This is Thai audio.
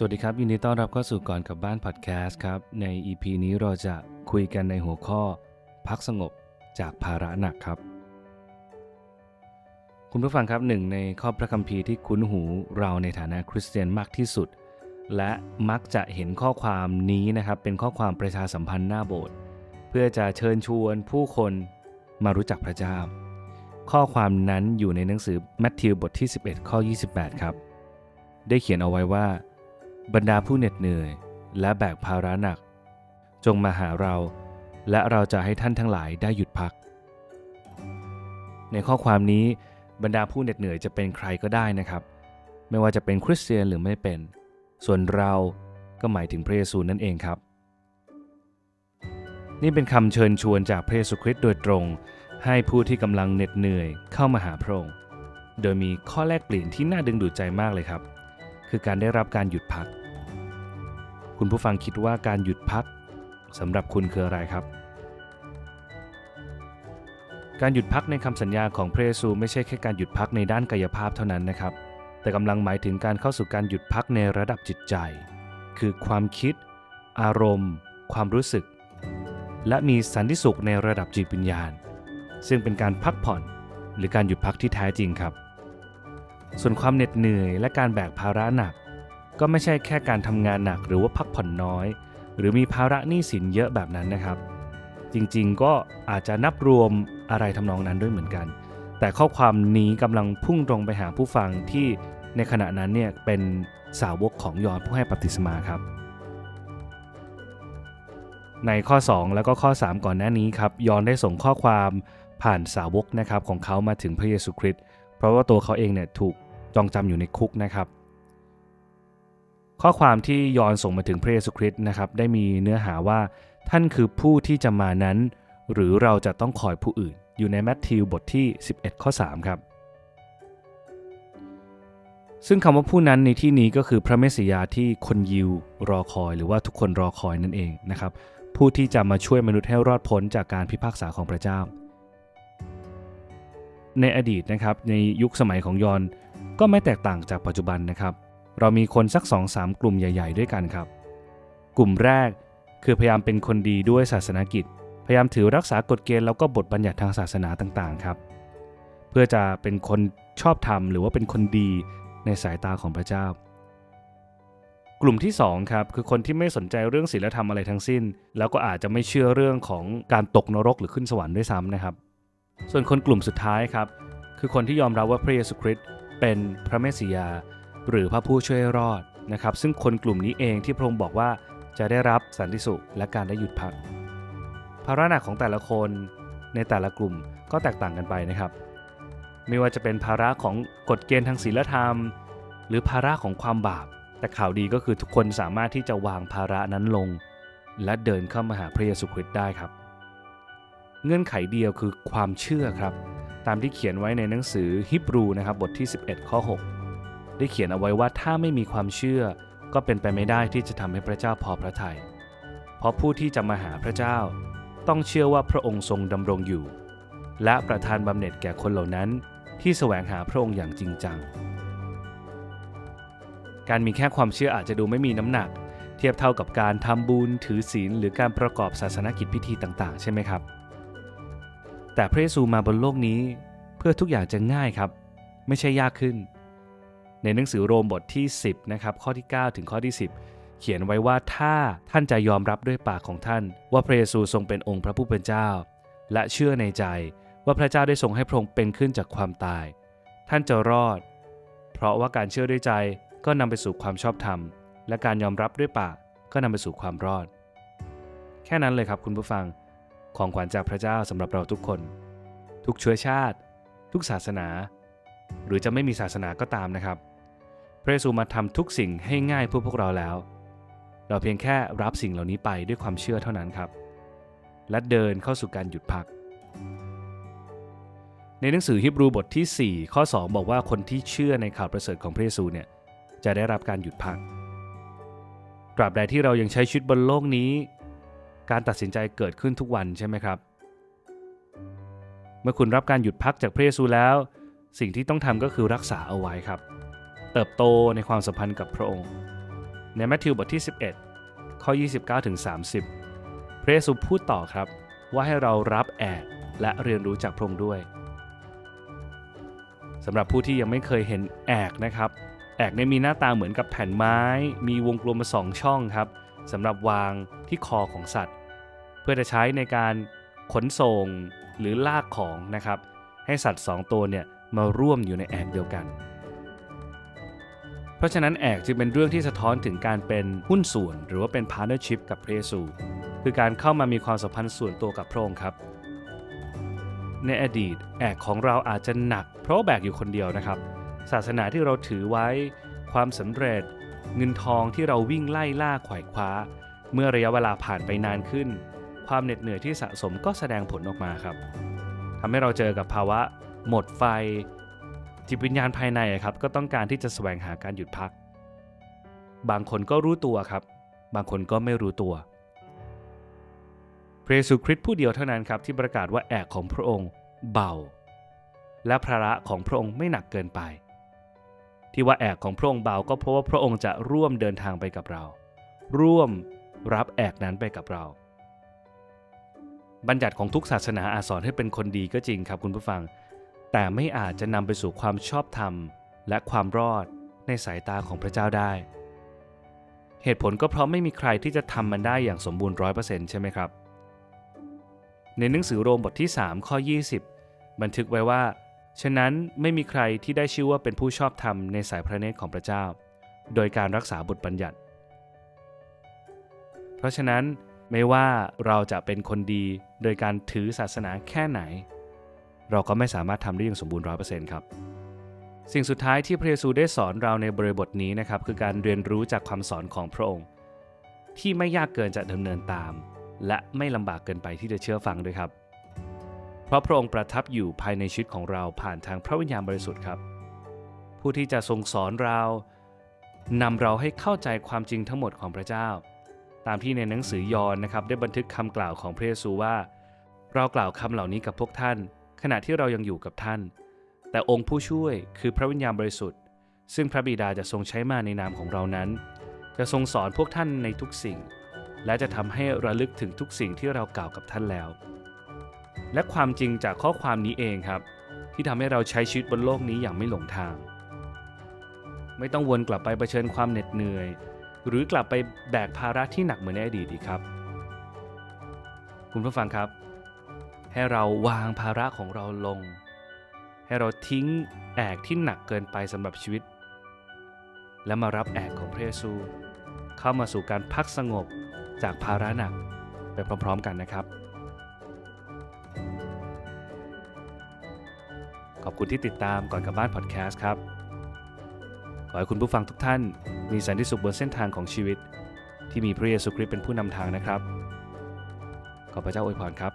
สวัสดีครับ ยินดีต้อนรับเข้าสู่ก่อนกับบ้านพอดแคสต์ครับ ใน EP นี้เราจะคุยกันในหัวข้อ พักสงบจากภาระหนักครับ คุณผู้ฟังครับหนึ่งในข้อพระคัมภีร์ที่คุ้นหูเราในฐานะคริสเตียนมากที่สุด และมักจะเห็นข้อความนี้นะครับ เป็นข้อความประชาสัมพันธ์หน้าโบสถ์เพื่อจะเชิญชวนผู้คนมารู้จักพระเจ้า ข้อความนั้นอยู่ในหนังสือแมทธิวบทที่ 11 ข้อ 28 ครับ ได้เขียนเอาไว้ว่า บรรดาผู้เหน็ดเหนื่อย และแบกภาระหนัก จงมาหาเรา และเราจะให้ท่านทั้งหลายได้หยุดพัก ในข้อความนี้บรรดาผู้เหน็ดเหนื่อยจะเป็นใครก็ได้นะครับ ไม่ว่าจะเป็นคริสเตียนหรือไม่เป็น ส่วนเราก็หมายถึงพระเยซูนั่นเองครับ นี่เป็นคำเชิญชวนจากพระเยซูคริสต์โดยตรง ให้ผู้ที่กำลังเหน็ดเหนื่อยเข้ามาหาพระองค์โดยมีข้อแลกเปลี่ยนที่น่าดึงดูดใจมากเลยครับ คือการได้รับการหยุดพัก คุณผู้ฟังคิดว่าการหยุดพักสำหรับคุณคืออะไรครับ การหยุดพักในคำสัญญาของพระเยซูไม่ใช่แค่การหยุดพักในด้านกายภาพเท่านั้นนะครับ แต่กำลังหมายถึงการเข้าสู่การหยุดพักในระดับจิตใจ คือความคิด อารมณ์ ความรู้สึก และมีสันติสุขในระดับจิตวิญญาณ ซึ่งเป็นการพักผ่อนหรือการหยุดพักที่แท้จริงครับ ส่วนความเหน็ดเหนื่อยและการแบกภาระหนัก ก็ไม่ใช่แค่การทำงานหนักหรือว่าพักผ่อนน้อย หรือมีภาระหนี้สินเยอะแบบนั้นนะครับ จริงๆก็อาจจะนับรวมอะไรทำนองนั้นด้วยเหมือนกัน แต่ข้อความนี้กำลังพุ่งตรงไปหาผู้ฟังที่ในขณะนั้นเนี่ยเป็นสาวกของยอห์นผู้ให้บัพติศมาครับ ในข้อ 2 แล้วก็ข้อ 3 ก่อนหน้านี้ครับยอห์นได้ส่งข้อความผ่านสาวกนะครับของเขามาถึงพระเยซูคริสต์เพราะว่าตัวเขาเองเนี่ยถูกจองจำอยู่ในคุกนะครับ ข้อความที่ยอนส่งมาถึงพระเยซูคริสต์นะครับได้มีเนื้อหาว่าท่านคือผู้ที่จะมานั้น หรือเราจะต้องคอยผู้อื่น อยู่ในแมทธิวบทที่ 11 ข้อ 3 ครับ ซึ่งคำว่าผู้นั้นในที่นี้ก็คือพระเมสสิยาที่คนยิวรอคอย หรือว่าทุกคนรอคอยนั่นเองนะครับผู้ที่จะมาช่วยมนุษย์ให้รอดพ้นจากการพิพากษาของพระเจ้า ในอดีตนะครับในยุคสมัยของยอนก็ไม่แตกต่างจากปัจจุบันนะครับ เรามีคนสัก 2-3 กลุ่มใหญ่ ๆ ด้วยกันครับ กลุ่มแรกคือพยายามเป็นคนดีด้วยศาสนากิจ พยายามถือรักษากฎเกณฑ์แล้วก็บทบัญญัติทางศาสนาต่างๆครับ เพื่อจะเป็นคนชอบธรรมหรือว่าเป็นคนดีในสายตาของพระเจ้า กลุ่มที่2ครับคือคนที่ไม่สนใจเรื่องศีลธรรมอะไรทั้งสิ้น แล้วก็อาจจะไม่เชื่อเรื่องของการตกนรกหรือขึ้นสวรรค์ด้วยซ้ำนะครับ ส่วนคนกลุ่มสุดท้ายครับคือคนที่ยอมรับว่าพระเยซูคริสต์เป็นพระเมสสิยา หรือพระผู้ช่วยรอดนะครับ ซึ่งคนกลุ่มนี้เองที่พระองค์บอกว่าจะได้รับสันติสุขและการได้หยุดพักภาระหนักของแต่ละคนในแต่ละกลุ่มก็แตกต่างกันไปนะครับ ไม่ว่าจะเป็นภาระของกฎเกณฑ์ทางศีลธรรม หรือภาระของความบาป แต่ข่าวดีก็คือทุกคนสามารถที่จะวางภาระนั้นลง และเดินเข้ามาหาพระเยซูคริสต์ได้ครับ เงื่อนไขเดียวคือความเชื่อครับ ตามที่เขียนไว้ในหนังสือฮิบรูนะครับบทที่ 11 ข้อ 6 ได้เขียนเอาไว้ว่าถ้าไม่มีความเชื่อ ก็เป็นไปไม่ได้ที่จะทำให้พระเจ้าพอพระทยัยเพราะผู้ที่จะมาหาพระเจ้า ต้องเชื่อว่าพระองค์ทรงดำรงอยู่ และประทานบำเหน็จแก่คนเหล่านั้นที่แสวงหาพระองค์อย่างจริงจัง การมีแค่ความเชื่ออาจจะดูไม่มีน้ำหนัก เทียบเท่ากับการทำบุญถือศีลหรือการประกอบศาสนกิจพิธีต่าง ๆ ใช่ไหมครับ แต่พระเยซูมาบนโลกนี้ เพื่อทุกอย่างจะง่ายครับ ไม่ใช่ยากขึ้น ในหนังสือโรมบทที่ 10นะครับข้อที่ 9 ถึงข้อที่ 10 เขียนไว้ว่าถ้าท่านจะยอมรับด้วยปากของท่าน ว่าพระเยซูทรงเป็นองค์พระผู้เป็นเจ้า และเชื่อในใจว่าพระเจ้าได้ทรงให้พระองค์เป็นขึ้นจากความตาย ท่านจะรอด เพราะว่าการเชื่อด้วยใจก็นำไปสู่ความชอบธรรม และการยอมรับด้วยปากก็นำไปสู่ความรอด แค่นั้นเลยครับคุณผู้ฟังของขวัญจากพระเจ้าสำหรับเราทุกคน ทุกเชื้อชาติ ทุกศาสนา หรือจะไม่มีศาสนาก็ตามนะครับ พระเยซูมาทำทุกสิ่งให้ง่ายเพื่อพวกเราแล้ว เราเพียงแค่รับสิ่งเหล่านี้ไปด้วยความเชื่อเท่านั้นครับ และเดินเข้าสู่การหยุดพัก ในหนังสือฮิบรูบทที่ 4 ข้อ 2 บอกว่าคนที่เชื่อในข่าวประเสริฐของพระเยซูเนี่ยจะได้รับการหยุดพัก ตราบใดที่เรายังใช้ชีวิตบนโลกนี้ การตัดสินใจเกิดขึ้นทุกวันใช่ไหมครับ เมื่อคุณรับการหยุดพักจากพระเยซูแล้ว สิ่งที่ต้องทำก็คือรักษาเอาไว้ครับ เติบโตในความสัมพันธ์กับพระองค์ ในมัทธิวบทที่ 11 ข้อ 29ถึง30 พระเยซูพูดต่อครับ ว่าให้เรารับแอกและเรียนรู้จากพระองค์ด้วยสำหรับผู้ที่ยังไม่เคยเห็นแอกนะครับ แอกเนี่ยมีหน้าตาเหมือนกับแผ่นไม้ มีวงกลมมาสองช่องครับสำหรับวางที่คอของสัตว์ เพื่อจะใช้ในการขนส่งหรือลากของนะครับ ให้สัตว์สองตัวเนี่ย มาร่วมอยู่ในแอกเดียวกัน เพราะฉะนั้นแอกจึงเป็นเรื่องที่สะท้อนถึงการเป็นหุ้นส่วน หรือว่าเป็น partnership กับพระเยซู คือการเข้ามามีความสัมพันธ์ส่วนตัวกับพระองค์ครับ ในอดีตแอกของเราอาจจะหนัก เพราะแบกอยู่คนเดียวนะครับ ศาสนาที่เราถือไว้ ความสำเร็จ เงินทองที่เราวิ่งไล่ล่าไขว่คว้า เมื่อระยะเวลาผ่านไปนานขึ้น ความเหน็ดเหนื่อยที่สะสมก็แสดงผลออกมาครับทำให้เราเจอกับภาวะ หมดไฟ จิตวิญญาณภายในอะครับก็ต้องการที่จะแสวงหาการหยุดพัก บางคนก็รู้ตัวครับ บางคนก็ไม่รู้ตัว พระเยซูคริสต์ผู้เดียวเท่านั้นครับที่ประกาศว่าแอกของพระองค์เบา และภาระของพระองค์ไม่หนักเกินไป ที่ว่าแอกของพระองค์เบาก็เพราะว่าพระองค์จะร่วมเดินทางไปกับเรา ร่วมรับแอกนั้นไปกับเราบัญญัติของทุกศาสนาอาสอนให้เป็นคนดีก็จริงครับคุณผู้ฟัง แต่ไม่อาจจะนำไปสู่ความชอบธรรม และความรอดในสายตาของพระเจ้าได้ เหตุผลก็เพราะไม่มีใครที่จะทำมันได้อย่างสมบูรณ์ร้อยเปอร์เซ็นต์ใช่ไหมครับ ในหนังสือโรมบทที่ 3 ข้อ 20 บันทึกไว้ว่า ฉะนั้นไม่มีใครที่ได้ชื่อว่าเป็นผู้ชอบธรรมในสายพระเนตรของพระเจ้า โดยการรักษาบทบัญญัติ เพราะฉะนั้นไม่ว่าเราจะเป็นคนดีโดยการถือศาสนาแค่ไหน เราก็ไม่สามารถทำได้อย่างสมบูรณ์ร้อยเปอร์เซ็นต์ครับสิ่งสุดท้ายที่พระเยซูได้สอนเราในบริบทนี้นะครับคือการเรียนรู้จากคำสอนของพระองค์ ที่ไม่ยากเกินจะดำเนินตาม และไม่ลำบากเกินไปที่จะเชื่อฟังด้วยครับ เพราะพระองค์ประทับอยู่ภายในชีวิตของเราผ่านทางพระวิญญาณบริสุทธิ์ครับ ผู้ที่จะทรงสอนเรานำเราให้เข้าใจความจริงทั้งหมดของพระเจ้า ตามที่ในหนังสือยอห์นนะครับได้บันทึกคำกล่าวของพระเยซูว่า เรากล่าวคำเหล่านี้กับพวกท่าน ขณะที่เรายังอยู่กับท่าน แต่องค์ผู้ช่วยคือพระวิญญาณบริสุทธิ์ ซึ่งพระบิดาจะทรงใช้มาในนามของเรานั้น จะทรงสอนพวกท่านในทุกสิ่ง และจะทำให้ระลึกถึงทุกสิ่งที่เรากล่าวกับท่านแล้ว และความจริงจากข้อความนี้เองครับ ที่ทำให้เราใช้ชีวิตบนโลกนี้อย่างไม่หลงทาง ไม่ต้องวนกลับไปเผชิญความเหน็ดเหนื่อย หรือกลับไปแบกภาระที่หนักเหมือนในอดีตอีกครับ คุณผู้ฟังครับ ให้เราวางภาระของเราลง ให้เราทิ้งแอกที่หนักเกินไปสำหรับชีวิต และมารับแอกของพระเยซู เข้ามาสู่การพักสงบจากภาระหนักไปพร้อมๆกันนะครับ ขอบคุณที่ติดตามก่อนกลับบ้านพอดแคสต์ครับ ขอให้คุณผู้ฟังทุกท่านมีสันติสุขบนเส้นทางของชีวิต ที่มีพระเยซูคริสต์เป็นผู้นำทางนะครับ ขอพระเจ้าอวยพรครับ